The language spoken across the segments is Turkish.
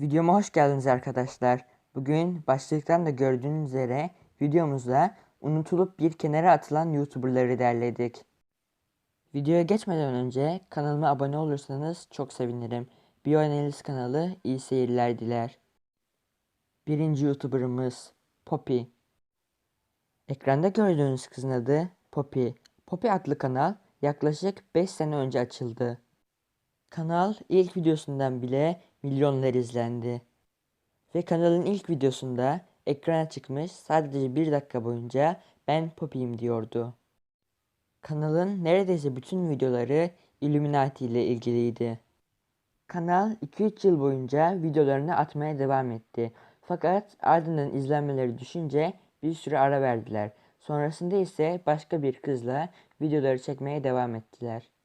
Videoma hoş geldiniz arkadaşlar. Bugün başlıktan da gördüğünüz üzere videomuzda unutulup bir kenara atılan YouTuber'ları derledik. Videoya geçmeden önce kanalıma abone olursanız çok sevinirim. Bioanaliz kanalı iyi seyirler diler. Birinci YouTuber'ımız Poppy. Ekranda gördüğünüz kızın adı Poppy. Poppy adlı kanal yaklaşık 5 sene önce açıldı. Kanal ilk videosundan bile milyonlar izlendi. Ve kanalın ilk videosunda ekrana çıkmış sadece bir dakika boyunca ben Poppy'yim diyordu. Kanalın neredeyse bütün videoları Illuminati ile ilgiliydi. Kanal 2-3 yıl boyunca videolarını atmaya devam etti. Fakat ardından izlenmeleri düşünce bir süre ara verdiler. Sonrasında ise başka bir kızla videoları çekmeye devam ettiler.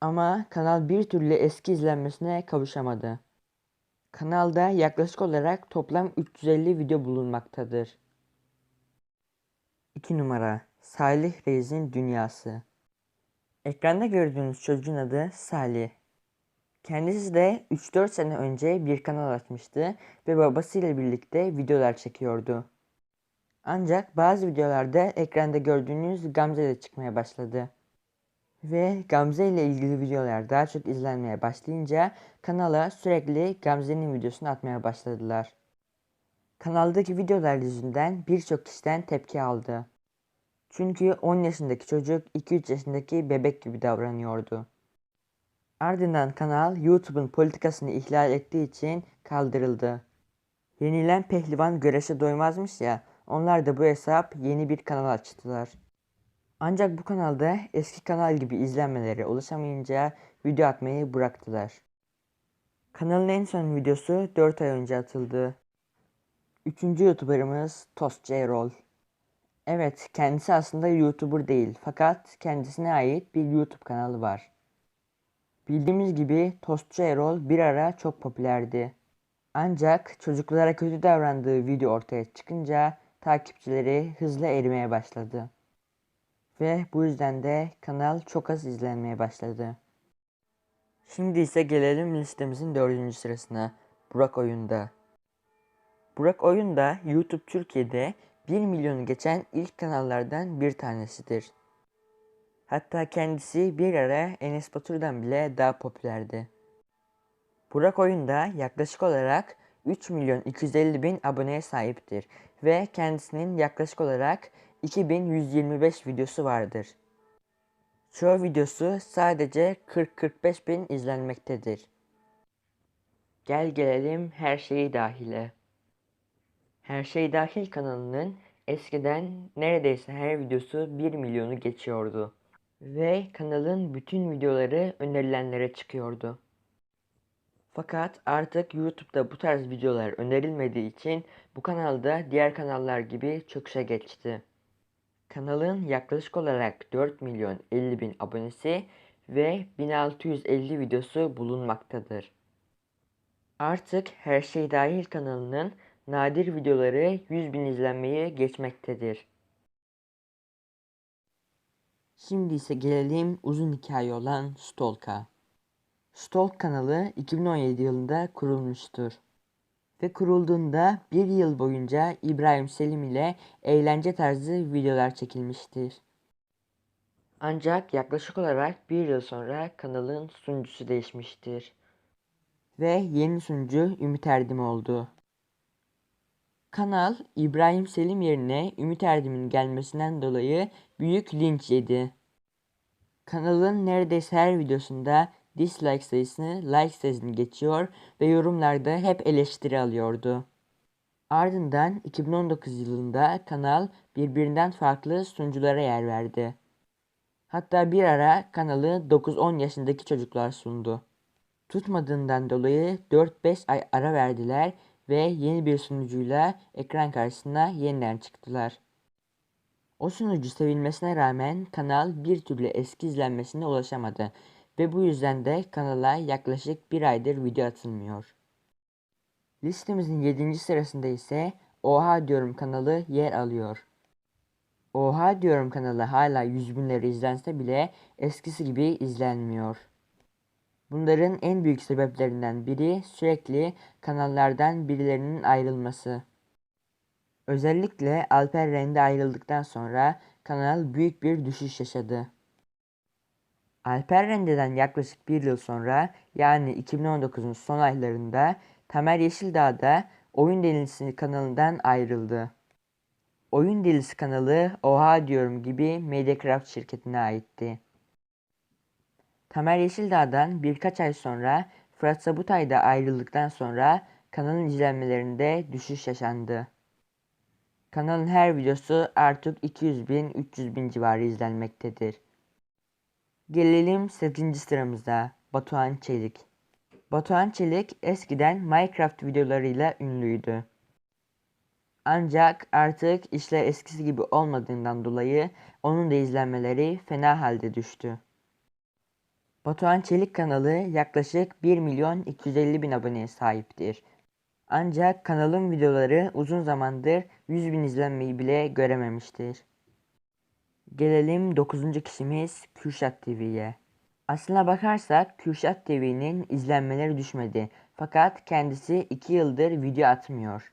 Ama kanal bir türlü eski izlenmesine kavuşamadı. Kanalda yaklaşık olarak toplam 350 video bulunmaktadır. 2 numara Salih Reis'in Dünyası Ekranda gördüğünüz çocuğun adı Salih. Kendisi de 3-4 sene önce bir kanal açmıştı ve babasıyla birlikte videolar çekiyordu. Ancak bazı videolarda ekranda gördüğünüz Gamze de çıkmaya başladı. Ve Gamze ile ilgili videolar daha çok izlenmeye başlayınca kanala sürekli Gamze'nin videosunu atmaya başladılar. Kanaldaki videolar yüzünden birçok kişiden tepki aldı. Çünkü 10 yaşındaki çocuk 2-3 yaşındaki bebek gibi davranıyordu. Ardından kanal YouTube'un politikasını ihlal ettiği için kaldırıldı. Yenilen pehlivan güreşe doymazmış ya, onlar da bu hesap yeni bir kanal açtılar. Ancak bu kanalda eski kanal gibi izlenmeleri ulaşamayınca video atmayı bıraktılar. Kanalın en son videosu 4 ay önce atıldı. Üçüncü YouTuber'ımız Toast J. Roll. Evet, kendisi aslında YouTuber değil fakat kendisine ait bir YouTube kanalı var. Bildiğimiz gibi Tostçu Erol bir ara çok popülerdi. Ancak çocuklara kötü davrandığı video ortaya çıkınca takipçileri hızla erimeye başladı. Ve bu yüzden de kanal çok az izlenmeye başladı. Şimdi ise gelelim listemizin dördüncü sırasına. Burak Oyunda. Burak Oyunda YouTube Türkiye'de 1 milyonu geçen ilk kanallardan bir tanesidir. Hatta kendisi bir ara Enes Batur'dan bile daha popülerdi. Burak Oyunda yaklaşık olarak 3 milyon 250 bin aboneye sahiptir ve kendisinin yaklaşık olarak 2125 videosu vardır. Çoğu videosu sadece 40-45 bin izlenmektedir. Gel gelelim her şeyi dahile. Her şey dahil kanalının eskiden neredeyse her videosu 1 milyonu geçiyordu. Ve kanalın bütün videoları önerilenlere çıkıyordu. Fakat artık YouTube'da bu tarz videolar önerilmediği için bu kanalda diğer kanallar gibi çöküşe geçti. Kanalın yaklaşık olarak 4 milyon 50 bin abonesi ve 1650 videosu bulunmaktadır. Artık her şey dahil kanalının nadir videoları 100 bin izlenmeyi geçmektedir. Şimdi ise gelelim uzun hikaye olan Stolk'a. Stolk kanalı 2017 yılında kurulmuştur. Ve kurulduğunda bir yıl boyunca İbrahim Selim ile eğlence tarzı videolar çekilmiştir. Ancak yaklaşık olarak bir yıl sonra kanalın sunucusu değişmiştir. Ve yeni sunucu Ümit Erdim oldu. Kanal İbrahim Selim yerine Ümit Erdem'in gelmesinden dolayı büyük linç yedi. Kanalın neredeyse her videosunda dislike sayısını like sayısını geçiyor ve yorumlarda hep eleştiri alıyordu. Ardından 2019 yılında kanal birbirinden farklı sunuculara yer verdi. Hatta bir ara kanalı 9-10 yaşındaki çocuklar sundu. Tutmadığından dolayı 4-5 ay ara verdiler ve yeni bir sunucuyla ekran karşısına yeniden çıktılar. O sunucu sevilmesine rağmen kanal bir türlü eski izlenmesine ulaşamadı ve bu yüzden de kanala yaklaşık bir aydır video atılmıyor. Listemizin 7. sırasında ise Oha Diyorum kanalı yer alıyor. Oha Diyorum kanalı hala yüz binleri izlense bile eskisi gibi izlenmiyor. Bunların en büyük sebeplerinden biri sürekli kanallardan birilerinin ayrılması. Özellikle Alper Rende ayrıldıktan sonra kanal büyük bir düşüş yaşadı. Alper Rende'den yaklaşık bir yıl sonra yani 2019'un son aylarında Tamer Yeşildağ da Oyun Delisi kanalından ayrıldı. Oyun Delisi kanalı Oha diyorum gibi Mediacraft şirketine aitti. Tamer Yeşildağ'dan birkaç ay sonra Fırat Sabutay ayrıldıktan sonra kanalın izlenmelerinde düşüş yaşandı. Kanalın her videosu artık 200 bin 300 bin civarı izlenmektedir. Gelelim 8. sıramıza Batuhan Çelik. Batuhan Çelik eskiden Minecraft videolarıyla ünlüydü. Ancak artık işler eskisi gibi olmadığından dolayı onun da izlenmeleri fena halde düştü. Batuhan Çelik kanalı yaklaşık 1 milyon 250 bin aboneye sahiptir. Ancak kanalın videoları uzun zamandır 100 bin izlenmeyi bile görememiştir. Gelelim 9. kişimiz Kürşat TV'ye. Aslına bakarsak Kürşat TV'nin izlenmeleri düşmedi. Fakat kendisi 2 yıldır video atmıyor.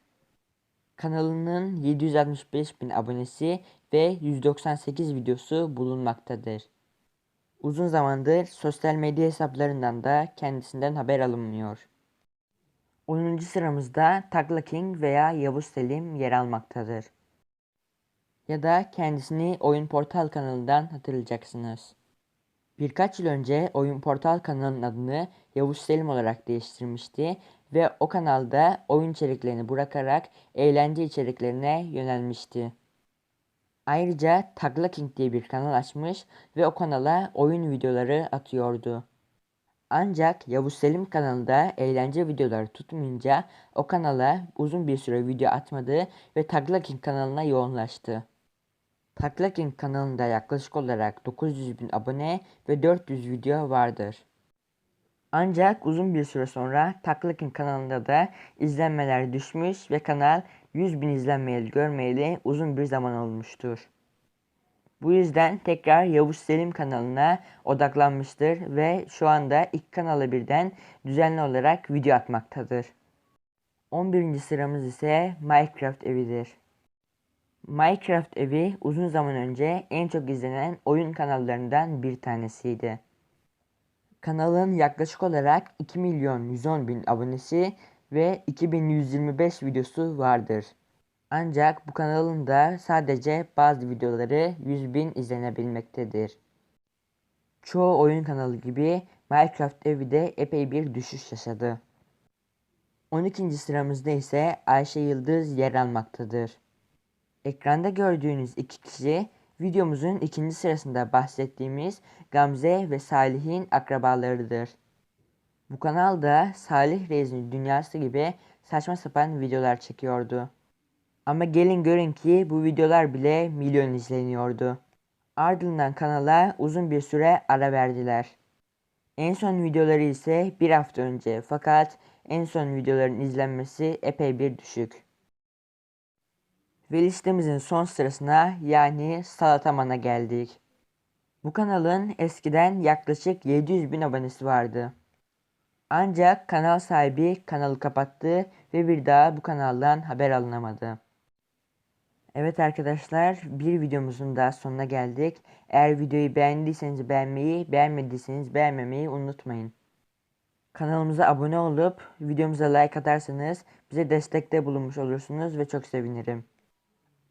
Kanalının 765 bin abonesi ve 198 videosu bulunmaktadır. Uzun zamandır sosyal medya hesaplarından da kendisinden haber alınmıyor. 10. sıramızda Takla King veya Yavuz Selim yer almaktadır. Ya da kendisini Oyun Portal kanalından hatırlayacaksınız. Birkaç yıl önce Oyun Portal kanalının adını Yavuz Selim olarak değiştirmişti ve o kanalda oyun içeriklerini bırakarak eğlence içeriklerine yönelmişti. Ayrıca Tagla King diye bir kanal açmış ve o kanala oyun videoları atıyordu. Ancak Yavuz Selim kanalında eğlence videoları tutmayınca o kanala uzun bir süre video atmadı ve Tagla King kanalına yoğunlaştı. Tagla King kanalında yaklaşık olarak 900 bin abone ve 400 video vardır. Ancak uzun bir süre sonra Tagla King kanalında da izlenmeler düşmüş ve kanal 100 bin izlenmeyeli görmeyeli uzun bir zaman olmuştur. Bu yüzden tekrar Yavuz Selim kanalına odaklanmıştır ve şu anda iki kanala birden düzenli olarak video atmaktadır. 11. sıramız ise Minecraft evidir. Minecraft evi uzun zaman önce en çok izlenen oyun kanallarından bir tanesiydi. Kanalın yaklaşık olarak 2 milyon 110 bin abonesi ve 2125 videosu vardır. Ancak bu kanalın da sadece bazı videoları 100 bin izlenebilmektedir. Çoğu oyun kanalı gibi Minecraft evi de epey bir düşüş yaşadı. 12. sıramızda ise Ayşe Yıldız yer almaktadır. Ekranda gördüğünüz iki kişi videomuzun ikinci sırasında bahsettiğimiz Gamze ve Salih'in akrabalarıdır. Bu kanalda Salih Reis'in dünyası gibi saçma sapan videolar çekiyordu. Ama gelin görün ki bu videolar bile milyon izleniyordu. Ardından kanala uzun bir süre ara verdiler. En son videoları ise bir hafta önce fakat en son videoların izlenmesi epey bir düşük. Ve listemizin son sırasına yani Salataman'a geldik. Bu kanalın eskiden yaklaşık 700 bin abonesi vardı. Ancak kanal sahibi kanalı kapattı ve bir daha bu kanaldan haber alınamadı. Evet arkadaşlar bir videomuzun daha sonuna geldik. Eğer videoyu beğendiyseniz beğenmeyi, beğenmediyseniz beğenmemeyi unutmayın. Kanalımıza abone olup videomuza like atarsanız bize destekte bulunmuş olursunuz ve çok sevinirim.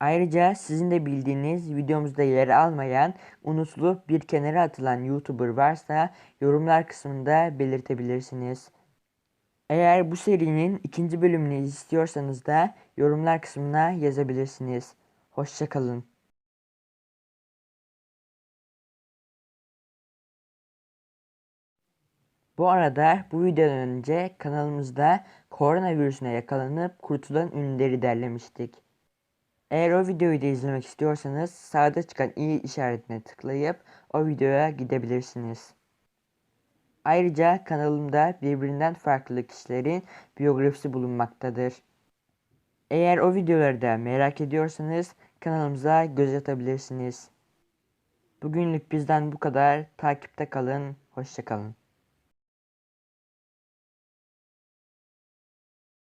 Ayrıca sizin de bildiğiniz videomuzda yer almayan, unutulup bir kenara atılan YouTuber varsa yorumlar kısmında belirtebilirsiniz. Eğer bu serinin ikinci bölümünü istiyorsanız da yorumlar kısmına yazabilirsiniz. Hoşçakalın. Bu arada bu videodan önce kanalımızda koronavirüsüne yakalanıp kurtulan ünlüleri derlemiştik. Eğer o videoyu da izlemek istiyorsanız sağda çıkan i işaretine tıklayıp o videoya gidebilirsiniz. Ayrıca kanalımda birbirinden farklı kişilerin biyografisi bulunmaktadır. Eğer o videoları da merak ediyorsanız kanalımıza göz atabilirsiniz. Bugünlük bizden bu kadar. Takipte kalın. Hoşçakalın.